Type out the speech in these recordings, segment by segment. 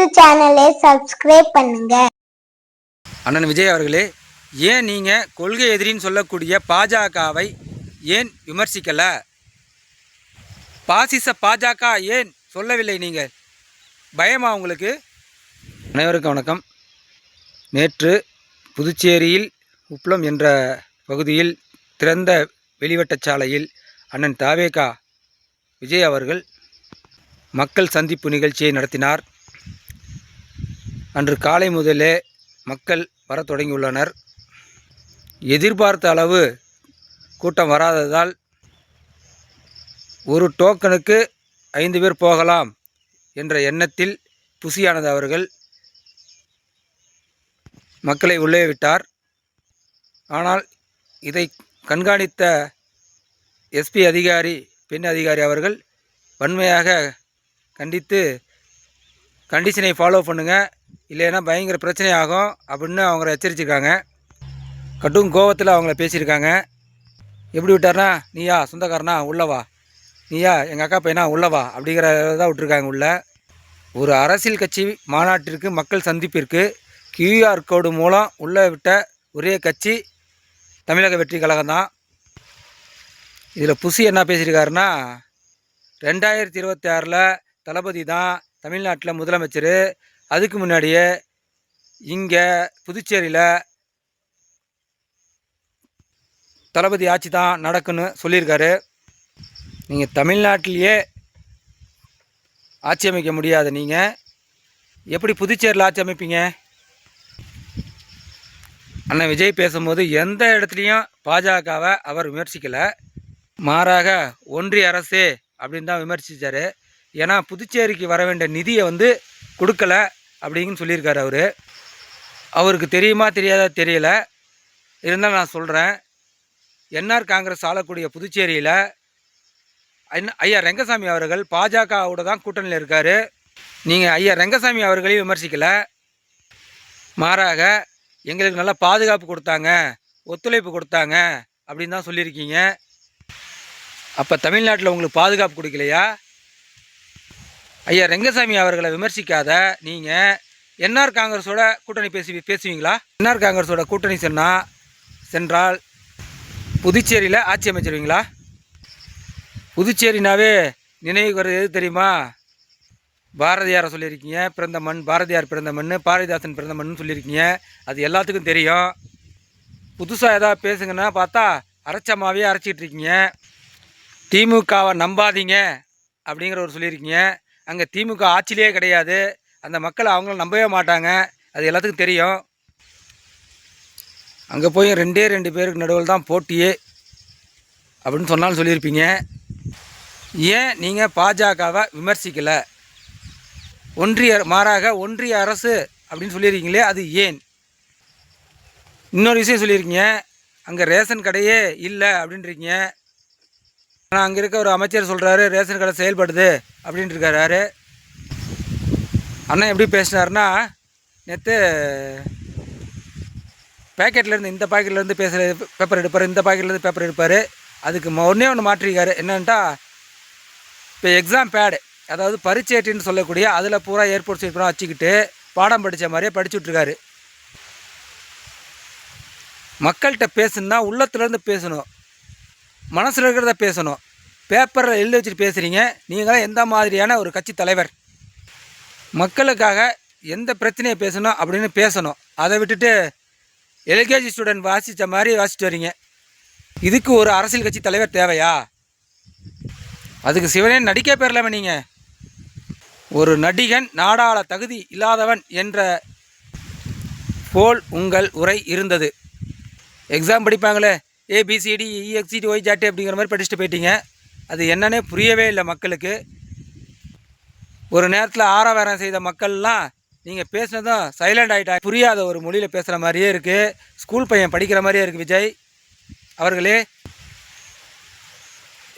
முத்து சேனலை சப்ஸ்கிரைப் பண்ணுங்க. அண்ணன் விஜய் அவர்களே ஏன் நீங்கள் கொள்கை எதிரின்னு சொல்லக்கூடிய பாஜகவை ஏன் விமர்சிக்கல? பாசிச பாஜக ஏன் சொல்லவில்லை நீங்கள் பயமா உங்களுக்கு? அனைவருக்கும் வணக்கம். நேற்று புதுச்சேரியில் உப்ளம் என்ற பகுதியில் திறந்த வெளிவட்ட சாலையில் அண்ணன் தாவேகா விஜய் அவர்கள் மக்கள் சந்திப்பு நிகழ்ச்சியை நடத்தினார். அன்று காலை முதலே மக்கள் வரத் தொடங்கியுள்ளனர். எதிர்பார்த்த அளவு கூட்டம் வராததால் ஒரு டோக்கனுக்கு ஐந்து பேர் போகலாம் என்ற எண்ணத்தில் புசியானது அவர்கள். மக்களை உள்ளே விட்டார். ஆனால் இதை கண்காணித்த எஸ்பி அதிகாரி பெண் அதிகாரி அவர்கள் வன்மையாக கண்டித்து கண்டிஷனை ஃபாலோ பண்ணுங்கள் இல்லைன்னா பயங்கர பிரச்சனை ஆகும் அப்படின்னு அவங்கள எச்சரிச்சிருக்காங்க. கடும் கோவத்தில் அவங்கள பேசியிருக்காங்க. எப்படி விட்டார்னா நீயா சொந்தக்காரனா உள்ளவா நீயா எங்கள் அக்கா பையனா உள்ளவா அப்படிங்கிற தான் விட்டுருக்காங்க உள்ள. ஒரு அரசியல் கட்சி மாநாட்டிற்கு மக்கள் சந்திப்பிற்கு கியூஆர் கோடு மூலம் உள்ளே விட்ட ஒரே கட்சி தமிழக வெற்றி கழகம் தான். இதில் புசி என்ன பேசியிருக்காருன்னா ரெண்டாயிரத்தி இருபத்தி ஆறில் தளபதி தான் தமிழ்நாட்டில் முதலமைச்சர். அதுக்கு முன்னாடியே இங்கே புதுச்சேரியில் தளபதி ஆட்சி தான் நடக்குன்னு சொல்லியிருக்காரு. நீங்கள் தமிழ்நாட்டிலேயே ஆட்சி அமைக்க முடியாது நீங்கள் எப்படி புதுச்சேரியில் ஆட்சி அமைப்பீங்க? அண்ணன் விஜய் பேசும்போது எந்த இடத்துலையும் பாஜகவை அவர் விமர்சிக்கலை. மாறாக ஒன்றிய அரசு அப்படின்னு தான் விமர்சித்தார் ஏன்னா புதுச்சேரிக்கு வர வேண்டிய நிதியை வந்து கொடுக்கல. அப்படின்னு சொல்லியிருக்காரு அவர். அவருக்கு தெரியுமா தெரியாதா தெரியல. இருந்தாலும் நான் சொல்கிறேன் என்ஆர் காங்கிரஸ் ஆளக்கூடிய புதுச்சேரியில் ஐயா- ஐயா ரெங்கசாமி அவர்கள் பாஜகவோட தான் கூட்டணியில் இருக்கார். நீங்கள் ஐயா ரெங்கசாமி அவர்களையும் விமர்சிக்கலை. மாறாக எங்களுக்கு நல்லா பாதுகாப்பு கொடுத்தாங்க ஒத்துழைப்பு கொடுத்தாங்க அப்படின்னு தான் சொல்லியிருக்கீங்க. அப்போ தமிழ்நாட்டில் உங்களுக்கு பாதுகாப்பு கொடுக்கலையா? ஐயா ரெங்கசாமி அவர்களை விமர்சிக்காத நீங்கள் என்ஆர் காங்கிரஸோட கூட்டணி பேசி பேசுவீங்களா? என்ஆர் காங்கிரஸோட கூட்டணி சொன்னால் சென்றால் புதுச்சேரியில் ஆட்சி அமைச்சிருவீங்களா? புதுச்சேரினாவே நினைவுக்கு வர்றது எது தெரியுமா? பாரதியாரை சொல்லியிருக்கீங்க பிறந்த மண் பாரதியார் பிறந்த மண் பாரதிதாசன் பிறந்த மண்ணுன்னு சொல்லியிருக்கீங்க. அது எல்லாத்துக்கும் தெரியும். புதுசாக எதாவது பேசுங்கன்னா பார்த்தா அரைச்சமாவே அரைச்சிட்டு இருக்கீங்க. திமுகவை நம்பாதீங்க அப்படிங்கிற ஒரு சொல்லியிருக்கீங்க. அங்கே திமுக ஆட்சியிலே கிடையாது. அந்த மக்கள் அவங்கள நம்பவே மாட்டாங்க. அது எல்லாத்துக்கும் தெரியும். அங்கே போய் ரெண்டே ரெண்டு பேருக்கு நடுவில் தான் போட்டியே அப்படின்னு சொன்னாலும் சொல்லியிருப்பீங்க. ஏன் நீங்கள் பாஜகவை விமர்சிக்கலை? ஒன்றிய மாறாக ஒன்றிய அரசு அப்படின்னு சொல்லியிருக்கீங்களே அது ஏன்? இன்னொரு விஷயம் சொல்லியிருக்கீங்க. அங்கே ரேஷன் கடையே இல்லை அப்படின்றீங்க. ஆனால் அங்கே இருக்க ஒரு அமைச்சர் சொல்கிறாரு ரேஷன் கடை செயல்படுது அப்படின்ட்டு இருக்காரு. அண்ணன் எப்படி பேசினார்னா நேற்று பேக்கெட்லேருந்து இந்த பாக்கெட்லேருந்து பேசுகிற பேப்பர் எடுப்பார் இந்த பாக்கெட்லேருந்து பேப்பர் எடுப்பார். அதுக்கு ஒன்றே ஒன்று மாற்றிருக்காரு. என்னன்ட்டா இப்போ எக்ஸாம் பேடு அதாவது பரிச்சேட்டின்னு சொல்லக்கூடிய அதில் பூரா ஏர்போர்ட் சீட் பூரா வச்சுக்கிட்டு பாடம் படித்த மாதிரியே படிச்சுட்ருக்காரு மக்கள்கிட்ட பேசணுன்னா உள்ளத்துலேருந்து பேசணும். மனசில் இருக்கிறத பேசணும். பேப்பரில் எழுதி வச்சுட்டு பேசுகிறீங்க நீங்களாம் எந்த மாதிரியான ஒரு கட்சி தலைவர்? மக்களுக்காக எந்த பிரச்சனையை பேசணும் அப்படின்னு பேசணும். அதை விட்டுட்டு எல்கேஜி ஸ்டூடெண்ட் வாசித்த மாதிரி வாசிட்டு வரீங்க. இதுக்கு ஒரு அரசியல் கட்சி தலைவர் தேவையா? அதுக்கு சிவனே நடிக்க பெறலாமே நீங்கள் ஒரு நடிகன் நாடாள தகுதி இல்லாதவன் என்ற போல் உங்கள் உரை இருந்தது. எக்ஸாம் படிப்பாங்களே? ஏபிசிடி இஎக்சிடி ஒய் ஜாட்டி அப்படிங்கிற மாதிரி படிச்சுட்டு போயிட்டீங்க. அது என்னன்னே புரியவே இல்லை மக்களுக்கு. ஒரு நேரத்தில் ஆரவாரம் செய்த மக்கள்லாம் நீங்கள் பேசினதும் சைலண்ட் ஆகிட்டா புரியாத ஒரு மொழியில் பேசுகிற மாதிரியே இருக்குது ஸ்கூல் பையன் படிக்கிற மாதிரியே இருக்குது விஜய். அவர்களே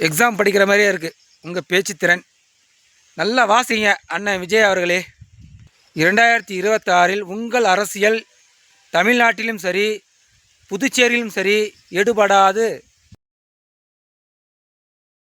எக்ஸாம் படிக்கிற மாதிரியே இருக்குது உங்கள் பேச்சுத்திறன் நல்லா வாசிங்க அண்ணன் விஜய் அவர்களே. இரண்டாயிரத்தி இருபத்தாறில் உங்கள் அரசியல் தமிழ்நாட்டிலும் சரி புதுச்சேரியிலும் சரி எடுபடாது.